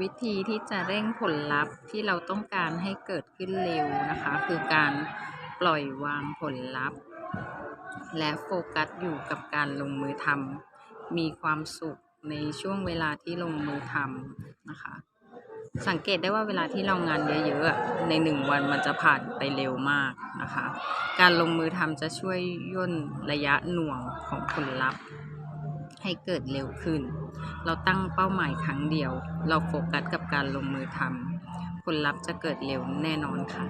วิธีที่จะเร่งผลลัพธ์ที่เราต้องการให้เกิดขึ้นเร็วนะคะ คือการปล่อยวางผลลัพธ์ และโฟกัสอยู่กับการลงมือทำมีความสุขในช่วงเวลาที่ลงมือทำนะคะ สังเกตได้ว่าเวลาที่เรางานเยอะๆในหนึ่งวันมันจะผ่านไปเร็วมากนะคะ การลงมือทำจะช่วยย่นระยะหน่วงของผลลัพธ์ ให้เกิดเร็วขึ้น เราตั้งเป้าหมายครั้งเดียว เราโฟกัสกับการลงมือทำผลลัพธ์จะเกิดเร็วแน่นอนค่ะ